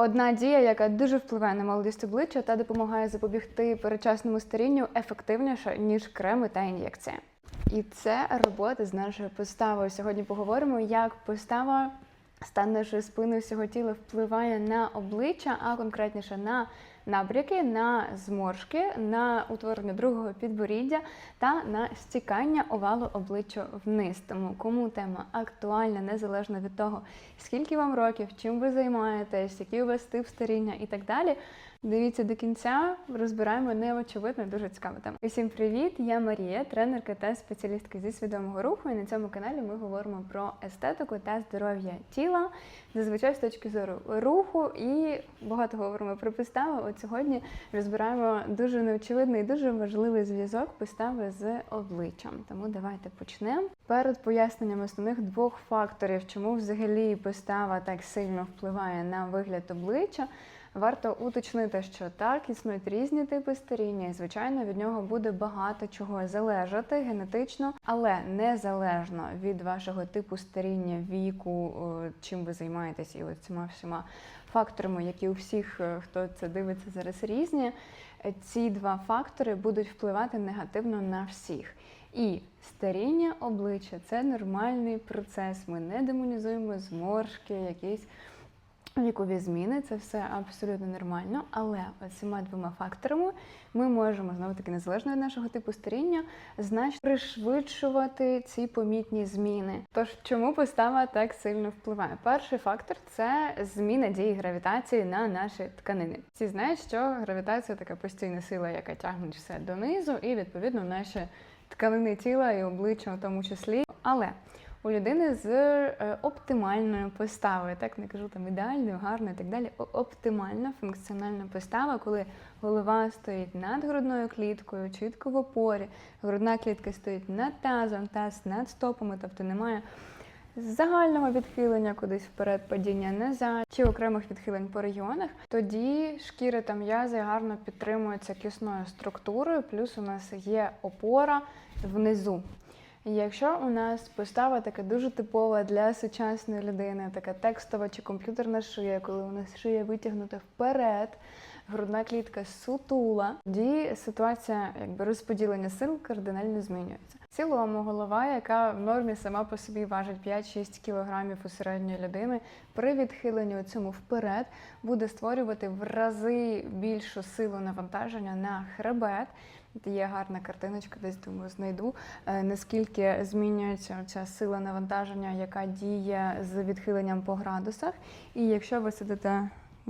Одна дія, яка дуже впливає на молодість обличчя та допомагає запобігти передчасному старінню ефективніше, ніж креми та ін'єкції. І це робота з нашою поставою. Сьогодні поговоримо, як постава стан нашої спини всього тіла впливає на обличчя, а конкретніше на набряки, на зморшки, на утворення другого підборіддя та на стікання овалу обличчя вниз. Тому кому тема актуальна, незалежно від того, скільки вам років, чим ви займаєтесь, який у вас тип старіння і так далі. Дивіться до кінця, розбираємо неочевидно дуже цікаву тему. Усім привіт! Я Марія, тренерка та спеціалістка зі свідомого руху. І на цьому каналі ми говоримо про естетику та здоров'я тіла, зазвичай з точки зору руху, і багато говоримо про постави. От сьогодні розбираємо дуже неочевидний і дуже важливий зв'язок постави з обличчям. Тому давайте почнемо. Перед поясненням основних двох факторів, чому взагалі постава так сильно впливає на вигляд обличчя. Варто уточнити, що так існують різні типи старіння, і звичайно від нього буде багато чого залежати генетично, але незалежно від вашого типу старіння, віку, чим ви займаєтесь, і от всіма факторами, які у всіх, е, хто це дивиться зараз, різні. е, Ці два фактори будуть впливати негативно на всіх. І старіння обличчя це нормальний процес. Ми не демонізуємо зморшки, якісь вікові зміни, це все абсолютно нормально. Але цими двома факторами ми можемо знову таки незалежно від нашого типу старіння, значно пришвидшувати ці помітні зміни. Тож чому постава так сильно впливає? Перший фактор це зміна дії гравітації на наші тканини. Всі знають, що гравітація така постійна сила, яка тягне все донизу, і відповідно наші тканини тіла і обличчя в тому числі. Але у людини з е, оптимальною поставою, так не кажу там ідеальною, гарною і так далі. Оптимальна функціональна постава, коли голова стоїть над грудною кліткою, чітко в опорі, грудна клітка стоїть над тазом, таз над стопами, тобто немає загального відхилення кудись вперед, падіння назад чи окремих відхилень по регіонах, тоді шкіра та м'язи гарно підтримуються кисною структурою, плюс у нас є опора внизу. Якщо у нас постава така дуже типова для сучасної людини, така текстова чи комп'ютерна шия, коли у нас шия витягнута вперед, грудна клітка сутула, тоді ситуація якби розподілення сил кардинально змінюється. В цілому голова, яка в нормі сама по собі важить 5-6 кг у середньої людини, при відхиленні у цьому вперед буде створювати в рази більшу силу навантаження на хребет. Є гарна картиночка, десь думаю, знайду. е, Наскільки змінюється ця сила навантаження, яка діє з відхиленням по градусах. І якщо ви сидите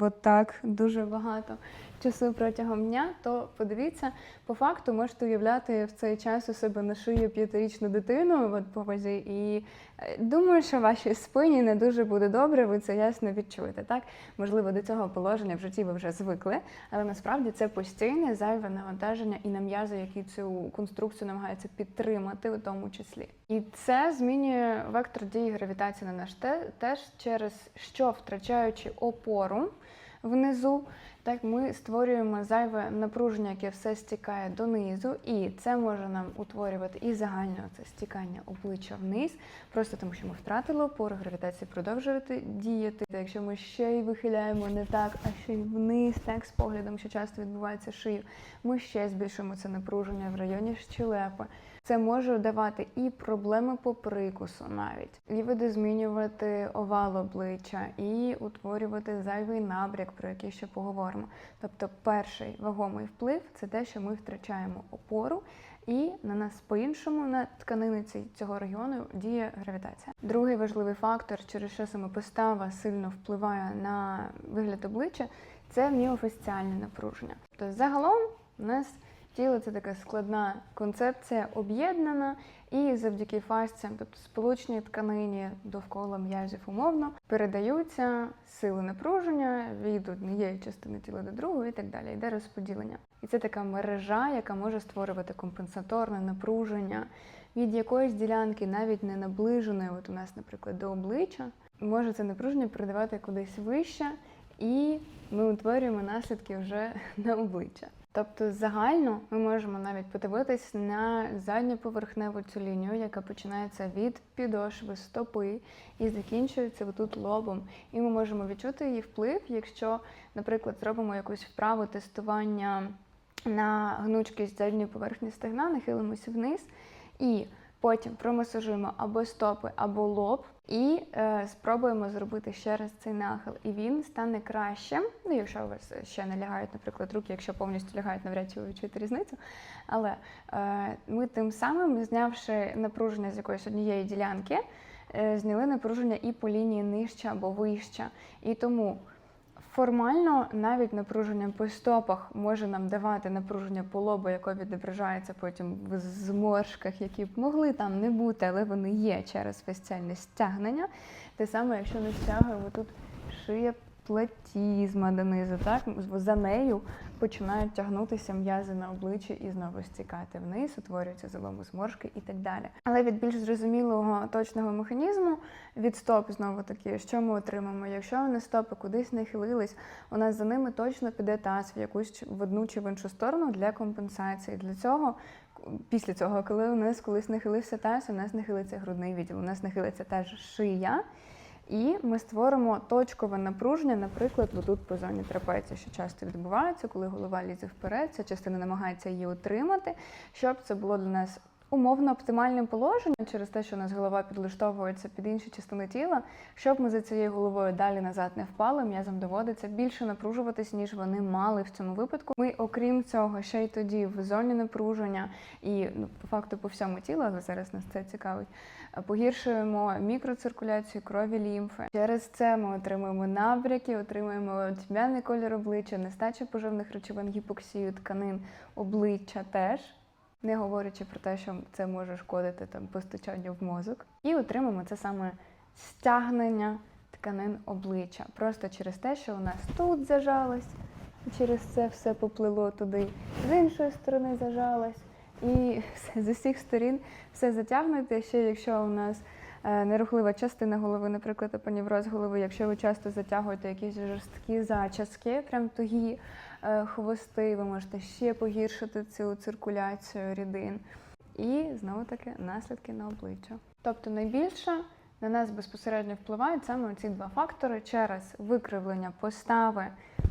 отак дуже багато часу протягом дня, то подивіться, по факту можете уявляти в цей час у себе на шиї п'ятирічну дитину от по вазі, і е, думаю, що вашій спині не дуже буде добре, ви це ясно відчуєте. Так, можливо, до цього положення в житті ви вже звикли, але насправді це постійне зайве навантаження і на м'язи, які цю конструкцію намагаються підтримати, у тому числі. І це змінює вектор дії гравітації на наш те, теж через що втрачаючи опору внизу. Так, ми створюємо зайве напруження, яке все стікає донизу, і це може нам утворювати і загальне це стікання обличчя вниз, просто тому що ми втратили опору, гравітація продовжує діяти. Та Якщо ми ще й вихиляємо не так, а ще й вниз, так з поглядом, що часто відбувається шию, ми ще збільшуємо це напруження в районі щелепи. Це може давати і проблеми по прикусу навіть, і видозмінювати овал обличчя, і утворювати зайвий набряк, про який ще поговоримо. Тобто, перший вагомий вплив це те, що ми втрачаємо опору, і на нас по-іншому, на тканини цього регіону діє гравітація. Другий важливий фактор, через що саме постава сильно впливає на вигляд обличчя, це міофасціальне напруження. Тобто, загалом у нас Тіло це така складна концепція, об'єднана, і завдяки фасціям, тобто сполучній тканині довкола м'язів умовно, передаються сили напруження від однієї частини тіла до другої і так далі. Йде розподілення. І це така мережа, яка може створювати компенсаторне напруження від якоїсь ділянки, навіть не наближеної, от у нас, наприклад, до обличчя, може це напруження передавати кудись вище, і ми утворюємо наслідки вже на обличчя. Тобто загально ми можемо навіть подивитись на задньоповерхневу цю лінію, яка починається від підошви стопи і закінчується тут лобом. І ми можемо відчути її вплив, якщо, наприклад, зробимо якусь вправу тестування на гнучкість задньої поверхні стегна, нахилимося вниз і потім промасажуємо або стопи, або лоб, і е, спробуємо зробити ще раз цей нахил. І він стане кращим. Ну, якщо у вас ще не лягають, наприклад, руки, якщо повністю лягають, навряд чи ви відчуєте різницю. Але е, ми тим самим, знявши напруження з якоїсь однієї ділянки, е, зняли напруження і по лінії нижче або вище. І тому Формально навіть напруження по стопах може нам давати напруження по лобу, яке відображається потім в зморшках, які б могли там не бути, але вони є через фасціальне стягнення. Те саме, якщо ми стягуємо тут шия платізма донизу, так за нею починають тягнутися м'язи на обличчі і знову стікати вниз, утворюються зелому зморшки і так далі. Але від більш зрозумілого точного механізму від стоп знову таки, що ми отримаємо? Якщо вони стопи кудись нахилились, у нас за ними точно піде таз в якусь в одну чи в іншу сторону для компенсації. Для цього. Після цього, коли у нас колись нахилився таз, у нас нахилиться грудний відділ, у нас нахилиться теж шия, і ми створимо точкове напруження, наприклад, тут по зоні трапеції, що часто відбувається, коли голова лізе вперед, ця частина намагається її утримати, щоб це було для нас умовно оптимальним положенням через те, що у нас голова підлаштовується під інші частини тіла, щоб ми за цією головою далі назад не впали, м'язам доводиться більше напружуватись, ніж вони мали в цьому випадку. Ми, окрім цього, ще й тоді в зоні напруження і ну, по факту по всьому тілу, але зараз нас це цікавить. Погіршуємо мікроциркуляцію крові лімфи. Через це ми отримуємо набряки, отримуємо тьмяний колір обличчя, нестача поживних речовин, гіпоксію тканин, обличчя теж не говорячи про те, що це може шкодити там постачанню в мозок. І отримаємо це саме стягнення тканин обличчя. Просто через те, що у нас тут зажалось, і через це все поплило туди, з іншої сторони зажалось. І з усіх сторін все затягнуте. Ще якщо у нас нерухлива частина голови, наприклад, апанівроз голови, якщо ви часто затягуєте якісь жорсткі зачіски, прям тугі, Е, хвости, ви можете ще погіршити цю циркуляцію рідин. І знову таки наслідки на обличчя. Тобто найбільше на нас безпосередньо впливають саме ці два фактори через викривлення постави,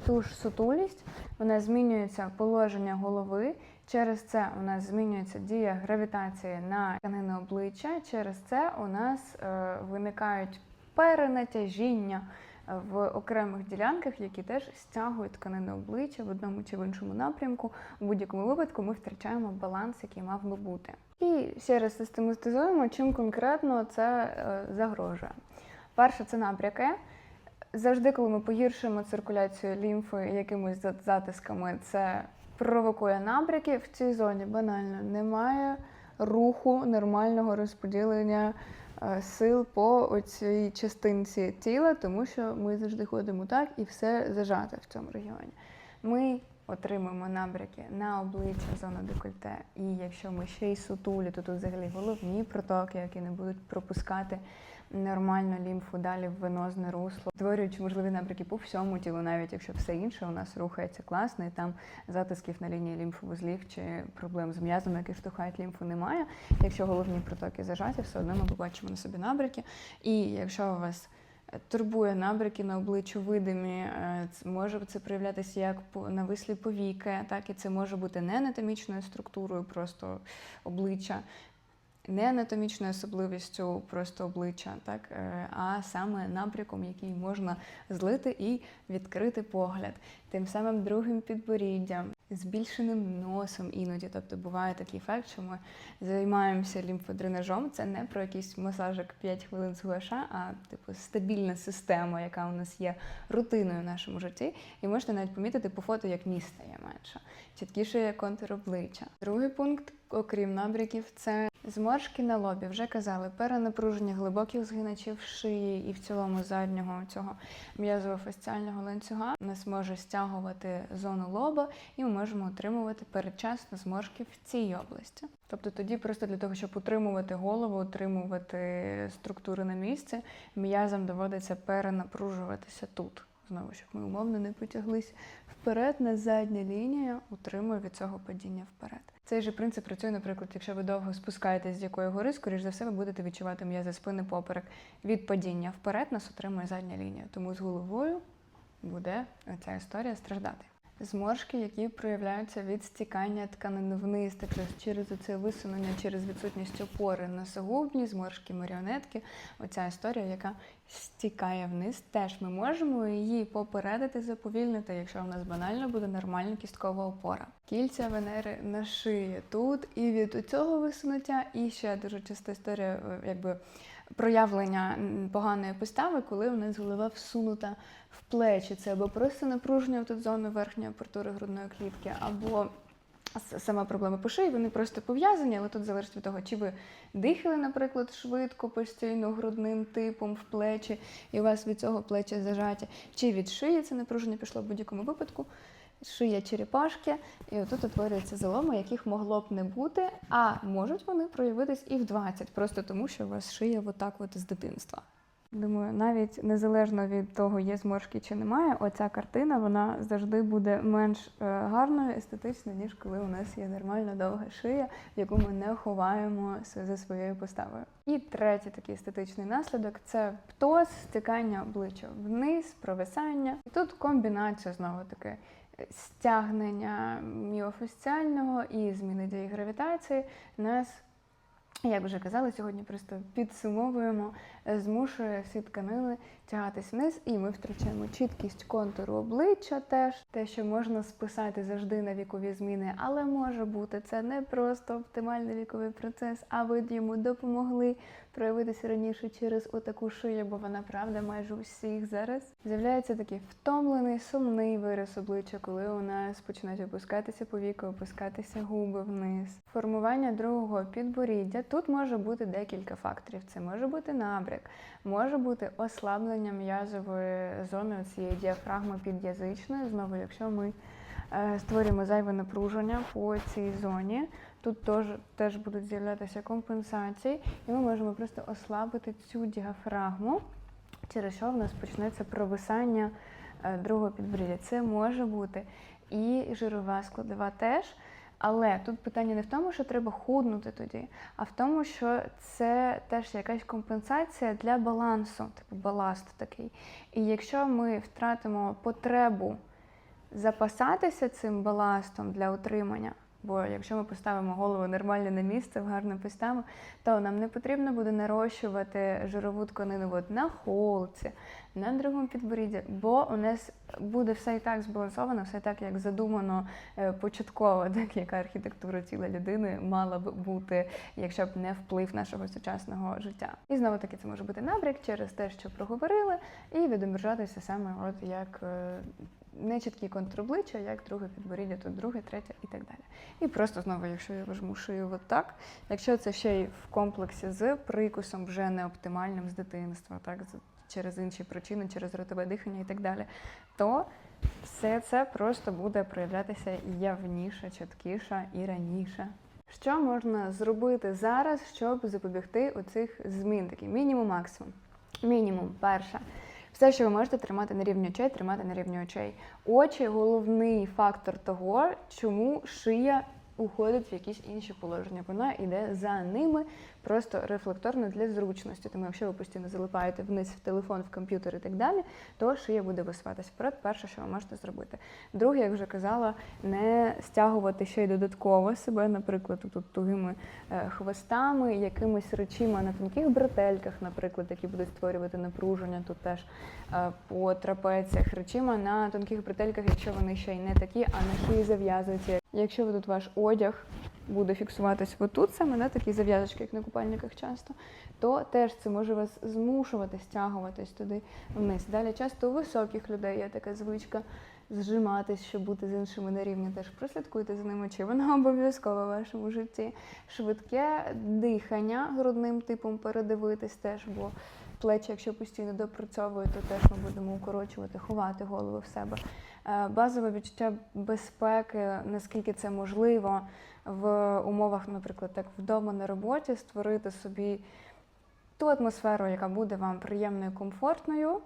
ту ж сутулість, нас змінюється положення голови. Через це у нас змінюється дія гравітації на тканини обличчя. Через це у нас е, виникають перенатяжіння в окремих ділянках, які теж стягують тканини обличчя в одному чи в іншому напрямку. У будь-якому випадку ми втрачаємо баланс, який мав би бути. І ще раз систематизуємо, чим конкретно це е, загрожує. Перше, це набряки. Завжди, коли ми погіршуємо циркуляцію лімфи якимись затисками, це провокує набряки. В цій зоні банально немає руху нормального розподілення Е, сил по цій частинці тіла, тому що ми завжди ходимо так і все зажате в цьому регіоні. Ми отримуємо набряки на обличчя зону декольте. І якщо ми ще й сутулі, то тут взагалі головні протоки, які не будуть пропускати нормально лімфу далі в венозне русло, створюючи можливі набряки по всьому тілу, навіть якщо все інше у нас рухається класно, і там затисків на лінії лімфовузлів чи проблем з м'язами, які штовхають лімфу, немає. Якщо головні протоки зажаті, все одно ми побачимо на собі набряки. І якщо у вас Турбує набряки на обличчю видимі, е, може це проявлятися як навислі повіки, так і це може бути не анатомічною структурою, просто обличчя, не анатомічною особливістю просто обличчя, так, е, а саме напряком, який можна злити і відкрити погляд. Тим самим другим підборіддям, збільшеним носом іноді. Тобто буває такий ефект, що ми займаємося лімфодренажом. Це не про якийсь масажик 5 хвилин з гуаша, а типу стабільна система, яка у нас є рутиною в нашому житті. І можете навіть помітити по фото, як ніс стає менше, чіткіше є контур обличчя. Другий пункт, окрім набряків, це Зморшки на лобі вже казали, перенапруження глибоких згиначів шиї і в цілому заднього цього м'язово-фасціального ланцюга нас може стягувати зону лоба, і ми можемо отримувати передчасно зморшки в цій області. Тобто тоді просто для того, щоб утримувати голову, утримувати структури на місці, м'язам доводиться перенапружуватися тут знову, щоб ми умовно не потяглись вперед, на задня лінія утримує від цього падіння вперед. Цей же принцип працює, наприклад, якщо ви довго спускаєтесь з якої гори, скоріш за все, ви будете відчувати м'язи спини поперек. Від падіння вперед нас утримує задня лінія. Тому з головою буде ця історія страждати. Зморшки, які проявляються від стікання тканини вниз, так через це висунення, через відсутність опори на сугубні, зморшки, маріонетки. Оця історія, яка стікає вниз, теж ми можемо її попередити, заповільнити, якщо у нас банально буде нормальна кісткова опора. Кільця Венери на шиї тут, і від цього висунуття, і ще дуже часта історія, е, якби проявлення поганої постави, коли у нас голова всунута в плечі. Це або просто напруження тут зону верхньої апертури грудної клітки, або сама проблема по шиї, вони просто пов'язані, але тут залежить від того, чи ви дихали, наприклад, швидко, постійно, грудним типом в плечі, і у вас від цього плечі зажаті, чи від шиї це напруження пішло в будь-якому випадку. Шия черепашки, і отут утворюються заломи, яких могло б не бути, а можуть вони проявитись і в 20, просто тому що у вас шия отак от з дитинства. Думаю, навіть незалежно від того, є зморшки чи немає, оця картина вона завжди буде менш е, гарною, естетичною, ніж коли у нас є нормальна довга шия, яку ми не ховаємо за своєю поставою. І третій такий естетичний наслідок це птоз, стикання обличчя вниз, провисання. І тут комбінація знову таки стягнення міофасціального і зміни дії гравітації нас як вже казали, сьогодні просто підсумовуємо, е, змушує всі тканини тягатись вниз, і ми втрачаємо чіткість контуру обличчя теж, те, що можна списати завжди на вікові зміни, але може бути це не просто оптимальний віковий процес, а ви йому допомогли проявитися раніше через отаку шию, бо вона правда майже у всіх зараз. З'являється такий втомлений, сумний вираз обличчя, коли у нас починають опускатися повіки, опускатися губи вниз. Формування другого підборіддя. Тут може бути декілька факторів. Це може бути набряк, може бути ослаблення м'язової зони цієї діафрагми під'язичної. Знову, якщо ми е, створюємо зайве напруження по цій зоні. Тут теж, теж будуть з'являтися компенсації, і ми можемо просто ослабити цю діафрагму, через що в нас почнеться провисання е, другого підборіддя. Це може бути і жирова складова теж. Але тут питання не в тому, що треба худнути тоді, а в тому, що це теж якась компенсація для балансу, типу баласт такий. І якщо ми втратимо потребу запасатися цим баластом для утримання, бо якщо ми поставимо голову нормально на місце, в гарну поставу, то нам не потрібно буде нарощувати жирову тканину от на холці, на другому підборідді, бо у нас буде все і так збалансовано, все так, як задумано е, початково, так яка архітектура тіла людини мала б бути, якщо б не вплив нашого сучасного життя. І знову таки це може бути набряк через те, що проговорили, і відображатися саме от як е, нечіткий контур обличчя, як друге підборіддя, тут друге, третє і так далі. І просто знову, якщо я вижму шию так, якщо це ще й в комплексі з прикусом вже не оптимальним з дитинства, так через інші причини, через ротове дихання і так далі, то все це просто буде проявлятися явніше, чіткіше і раніше. Що можна зробити зараз, щоб запобігти оцих змін? Такий мінімум, максимум. Мінімум, перше. Все, що ви можете тримати на рівні очей, тримати на рівні очей. Очі головний фактор того, чому шия уходить в якісь інші положення. Вона йде за ними просто рефлекторно для зручності. Тому якщо ви постійно залипаєте вниз в телефон, в комп'ютер і так далі, то шия буде висуватися вперед. Перше, що ви можете зробити. Друге, як вже казала, не стягувати ще й додатково себе, наприклад, тут тугими е, хвостами, якимись речима на тонких бретельках, наприклад, які будуть створювати напруження. Тут теж е, по трапеціях речима на тонких бретельках, якщо вони ще й не такі, а на шиї зав'язуються. Якщо ви тут ваш одяг буде фіксуватись отут, саме на такі зав'язочки, як на купальниках часто, то теж це може вас змушувати стягуватись туди вниз. Далі часто у високих людей є така звичка зжиматись, щоб бути з іншими на рівні. Теж прослідкуйте за ними, чи вона обов'язково в вашому житті. Швидке дихання грудним типом передивитись теж, бо плечі, якщо постійно допрацьовують, то теж ми будемо укорочувати, ховати голову в себе. Е, Базове відчуття безпеки, наскільки це можливо в умовах, наприклад, так вдома на роботі, створити собі ту атмосферу, яка буде вам приємною, комфортною.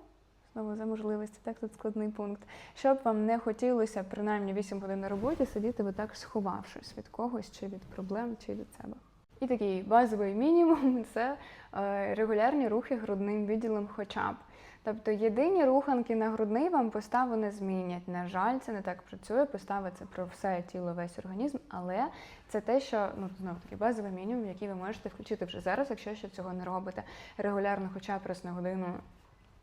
Знову за можливості, так тут складний пункт. Щоб вам не хотілося принаймні 8 годин на роботі сидіти ви так сховавшись від когось, чи від проблем, чи від себе. І такий базовий мінімум це е, регулярні рухи грудним відділом хоча б. Тобто єдині руханки на грудний вам поставу не змінять. На жаль, це не так працює. Постава це про все тіло, весь організм, але це те, що ну знову таки базовий мінімум, який ви можете включити вже зараз, якщо ще цього не робите. Регулярно, хоча б раз на годину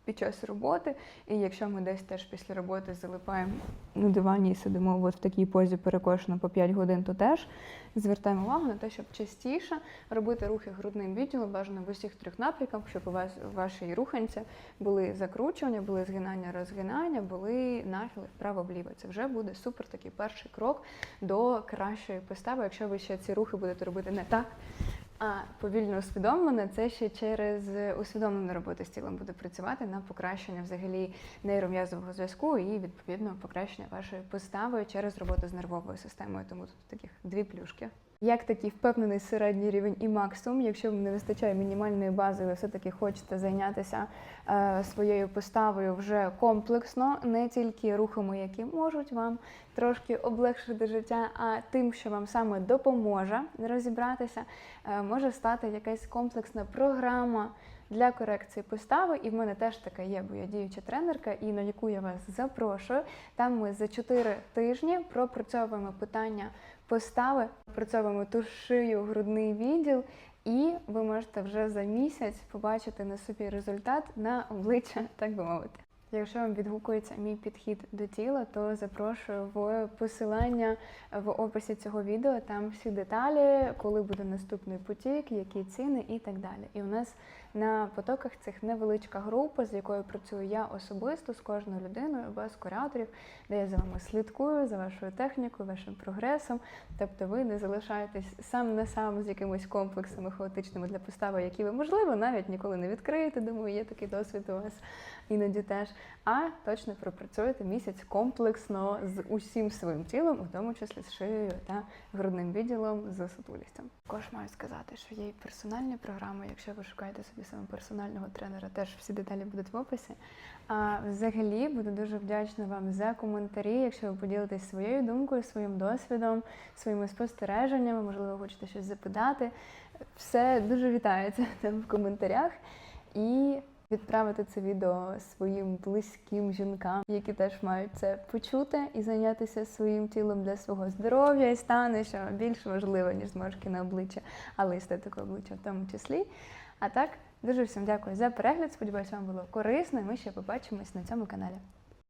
під час роботи. І якщо ми десь теж після роботи залипаємо на дивані і сидимо от в такій позі перекошено по 5 годин, то теж звертаємо увагу на те, щоб частіше робити рухи грудним відділом, бажано в усіх трьох напрямках, щоб у вас у вашій руханці були закручування, були згинання, розгинання, були нахили вправо-вліво. Це вже буде супер такий перший крок до кращої постави. Якщо ви ще ці рухи будете робити не так. А повільно усвідомлена це ще через усвідомлену роботу з тілом буде працювати на покращення взагалі нейром'язового зв'язку і відповідно покращення вашої постави через роботу з нервовою системою. Тому тут таких дві плюшки. Як такий впевнений середній рівень і максимум, якщо вам не вистачає мінімальної бази, ви все-таки хочете зайнятися е, своєю поставою вже комплексно, не тільки рухами, які можуть вам трошки облегшити життя, а тим, що вам саме допоможе розібратися, е, може стати якась комплексна програма. Для корекції постави, і в мене теж така є, бо я діюча тренерка, і на яку я вас запрошую. Там ми за 4 тижні пропрацьовуємо питання постави, працьовуємо ту шию, грудний відділ, і ви можете вже за місяць побачити на собі результат на обличчя, так би мовити. Якщо вам відгукується мій підхід до тіла, то запрошую в посилання в описі цього відео. Там всі деталі, коли буде наступний потік, які ціни і так далі. І у нас на потоках цих невеличка група, з якою працюю я особисто з кожною людиною, без кураторів, де я за вами слідкую за вашою технікою, вашим прогресом. Тобто ви не залишаєтесь сам на сам з якимись комплексами хаотичними для постави, які ви можливо навіть ніколи не відкриєте. Думаю, є такий досвід у вас іноді теж. А точно пропрацюєте місяць комплексно з усім своїм тілом, у тому числі з шиєю та грудним відділом з сутулістю. Також маю сказати, що є і персональні програми. Якщо ви шукаєте собі саме персонального тренера, теж всі деталі будуть в описі. А взагалі буду дуже вдячна вам за коментарі, якщо ви поділитесь своєю думкою, своїм досвідом, своїми спостереженнями, можливо, хочете щось запитати. Все дуже вітається там в коментарях. І відправити це відео своїм близьким жінкам, які теж мають це почути і зайнятися своїм тілом для свого здоров'я і стане, що більш важливо, ніж зморшки на обличчя, але естетику обличчя в тому числі. А так, дуже всім дякую за перегляд. Сподіваюся, вам було корисно, і ми ще побачимось на цьому каналі.